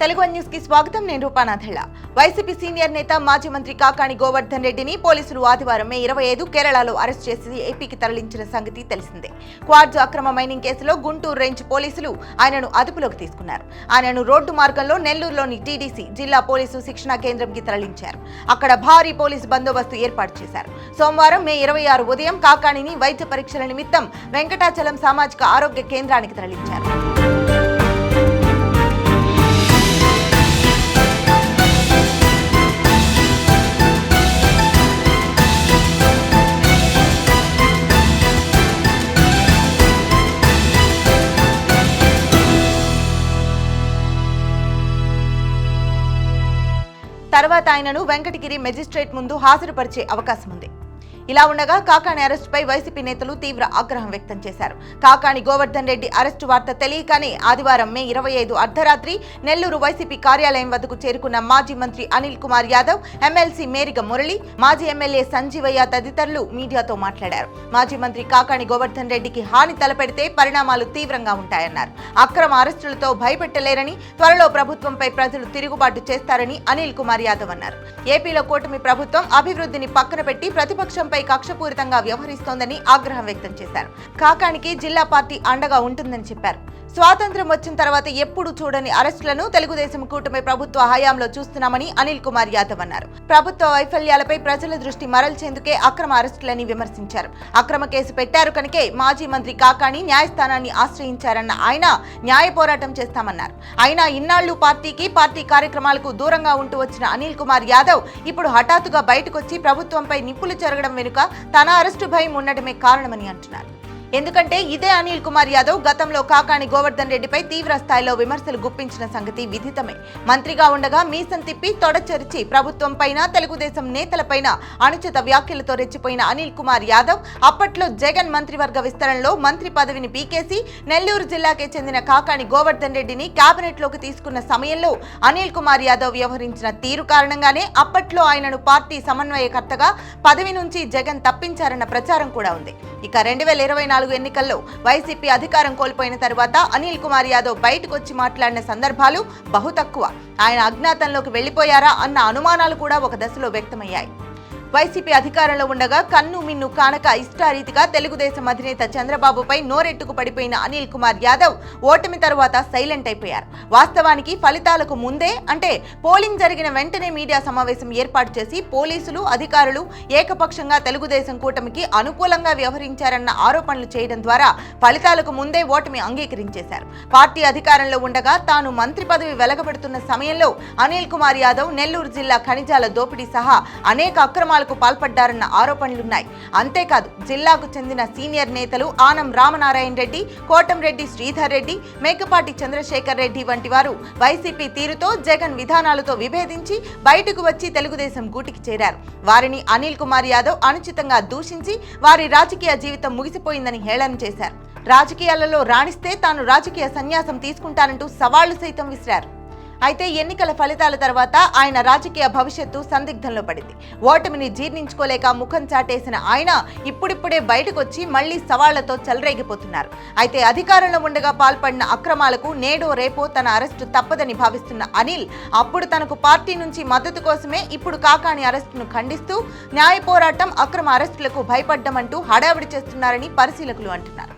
తెలుగు న్యూస్కి స్వాగతం. నేను రూపానాథళ్ళ వైసీపీ సీనియర్ నేత మాజీ మంత్రి కాకాణి గోవర్ధన్ రెడ్డిని పోలీసులు ఆదివారం మే ఇరవై ఐదు కేరళలో అరెస్ట్ చేసి ఏపీకి తరలించిన సంగతి తెలిసిందే. క్వార్జ్ అక్రమ మైనింగ్ కేసులో గుంటూరు రేంజ్ పోలీసులు ఆయనను అదుపులోకి తీసుకున్నారు. ఆయనను రోడ్డు మార్గంలో నెల్లూరులోని టీడీసీ జిల్లా పోలీసు శిక్షణా కేంద్రంకి తరలించారు. అక్కడ భారీ పోలీసు బందోబస్తు ఏర్పాటు చేశారు. సోమవారం మే ఇరవై ఆరు ఉదయం కాకాణిని వైద్య పరీక్షల నిమిత్తం వెంకటాచలం సామాజిక ఆరోగ్య కేంద్రానికి తరలించారు. తర్వాత ఆయనను వెంకటగిరి మెజిస్ట్రేట్ ముందు హాజరుపరిచే అవకాశం ఉంది ఇలా ఉండగా కాకాణి అరెస్టుపై వైసీపీ నేతలు తీవ్ర ఆగ్రహం వ్యక్తం చేశారు. కాకాణి గోవర్ధన్ రెడ్డి అరెస్టు వార్త తెలియగానే ఆదివారం మే ఇరవై ఐదు అర్ధరాత్రి నెల్లూరు వైసీపీ కార్యాలయం వద్దకు చేరుకున్న మాజీ మంత్రి అనిల్ కుమార్ యాదవ్ ఎమ్మెల్సీ మేరిగ మురళి మాజీ ఎమ్మెల్యే సంజీవయ్య తదితరులు మీడియాతో మాట్లాడారు. మాజీ మంత్రి కాకాణి గోవర్ధన్ రెడ్డికి హాని తలపెడితే పరిణామాలు తీవ్రంగా ఉంటాయన్నారు. అక్రమ అరెస్టులతో భయపెట్టలేరని త్వరలో ప్రభుత్వంపై ప్రజలు తిరుగుబాటు చేస్తారని అనిల్ కుమార్ యాదవ్ అన్నారు. ఏపీలో కూటమి ప్రభుత్వం అభివృద్ధిని పక్కన పెట్టి ప్రతిపక్షంపై కక్షపూరితంగా వ్యవహరిస్తోందని ఆగ్రహం వ్యక్తం చేశారు. కాకానికి జిల్లా పార్టీ అండగా ఉంటుందని చెప్పారు. స్వాతంత్ర్యం వచ్చిన తర్వాత ఎప్పుడు చూడని అరెస్టులను తెలుగుదేశం కూటమి ప్రభుత్వ హయాంలో చూస్తున్నామని అనిల్ కుమార్ యాదవ్ అన్నారు. ప్రభుత్వ వైఫల్యాలపై ప్రజల దృష్టి మరల్చేందుకే అక్రమ అరెస్టులని విమర్శించారు. అక్రమ కేసు పెట్టారు కనుకే మాజీ మంత్రి కాకాణి న్యాయస్థానాన్ని ఆశ్రయించారన్న ఆయన న్యాయ పోరాటం చేస్తామన్నారు. అయినా ఇన్నాళ్ళు పార్టీకి పార్టీ కార్యక్రమాలకు దూరంగా ఉంటూ వచ్చిన అనిల్ కుమార్ యాదవ్ ఇప్పుడు హఠాత్తుగా బయటకొచ్చి ప్రభుత్వంపై నిప్పులు జరగడం వెనుక తన అరెస్టు భయం ఉండటమే కారణమని అంటున్నారు. ఎందుకంటే ఇదే అనిల్ కుమార్ యాదవ్ గతంలో కాకాణి గోవర్ధన్ రెడ్డిపై తీవ్ర స్థాయిలో విమర్శలు గుప్పించిన సంగతి విదితమే. మంత్రిగా ఉండగా మీసం తిప్పి తొడచెరిచి ప్రభుత్వం పైన తెలుగుదేశం నేతలపైన అనుచిత వ్యాఖ్యలతో రెచ్చిపోయిన అనిల్ కుమార్ యాదవ్ అప్పట్లో జగన్ మంత్రివర్గ విస్తరణలో మంత్రి పదవిని పీకేసి నెల్లూరు జిల్లాకే చెందిన కాకాణి గోవర్ధన్ రెడ్డిని కేబినెట్లోకి తీసుకున్న సమయంలో అనిల్ కుమార్ యాదవ్ వ్యవహరించిన తీరు కారణంగానే అప్పట్లో ఆయనను పార్టీ సమన్వయకర్తగా పదవి నుంచి జగన్ తప్పించారన్న ప్రచారం కూడా ఉంది. ఇక రెండు వేల ఇరవై నాలుగు ఎన్నికల్లో వైసీపీ అధికారం కోల్పోయిన తర్వాత అనిల్ కుమార్ యాదవ్ బయటకు వచ్చి మాట్లాడిన సందర్భాలు బహు తక్కువ. ఆయన అజ్ఞాతంలోకి వెళ్ళిపోయారా అన్న అనుమానాలు కూడా ఒక దశలో వ్యక్తమయ్యాయి. వైసీపీ అధికారంలో ఉండగా కన్ను మిన్ను కానక ఇష్టారీతిగా తెలుగుదేశం అధినేత చంద్రబాబుపై నోరెట్టుకు పడిపోయిన అనిల్ కుమార్ యాదవ్ ఓటమి తరువాత సైలెంట్ అయిపోయారు. వాస్తవానికి ఫలితాలకు ముందే అంటే పోలింగ్ జరిగిన వెంటనే మీడియా సమావేశం ఏర్పాటు చేసి పోలీసులు అధికారులు ఏకపక్షంగా తెలుగుదేశం కూటమికి అనుకూలంగా వ్యవహరించారన్న ఆరోపణలు చేయడం ద్వారా ఫలితాలకు ముందే ఓటమి అంగీకరించేశారు. పార్టీ అధికారంలో ఉండగా తాను మంత్రి పదవి వెలగబెడుతున్న సమయంలో అనిల్ కుమార్ యాదవ్ నెల్లూరు జిల్లా ఖనిజాల దోపిడీ సహా అనేక అక్రమాలకు పాల్పడ్డారన్న ఆరోపణలున్నాయి. అంతేకాదు జిల్లాకు చెందిన సీనియర్ నేతలు ఆనం రామనారాయణ రెడ్డి కోటంరెడ్డి శ్రీధర్ రెడ్డి మేకపాటి చంద్రశేఖర్ రెడ్డి వంటి వారు వైసీపీ తీరుతో జగన్ విధానాలతో విభేదించి బయటకు వచ్చి తెలుగుదేశం గూటికి చేరారు. వారిని అనిల్ కుమార్ యాదవ్ అనుచితంగా దూషించి వారి రాజకీయ జీవితం ముగిసిపోయిందని హేళన చేశారు. రాజకీయాలలో రాణిస్తే తాను రాజకీయ సన్యాసం తీసుకుంటానంటూ సవాళ్ళు సైతం విసిరారు. అయితే ఎన్నికల ఫలితాల తర్వాత ఆయన రాజకీయ భవిష్యత్తు సందిగ్ధంలో పడింది. ఓటమిని జీర్ణించుకోలేక ముఖం చాటేసిన ఆయన ఇప్పుడిప్పుడే బయటకొచ్చి మళ్ళీ సవాళ్ళతో చెలరేగిపోతున్నారు. అయితే అధికారంలో ఉండగా పాల్పడిన అక్రమాలకు నేడో రేపో తన అరెస్టు తప్పదని భావిస్తున్న అనిల్ అప్పుడు తనకు పార్టీ నుంచి మద్దతు కోసమే ఇప్పుడు కాకాని అరెస్టును ఖండిస్తూ న్యాయ పోరాటం అక్రమ అరెస్టులకు భయపడ్డమంటూ హడావిడి చేస్తున్నారని పరిశీలకులు అంటున్నారు.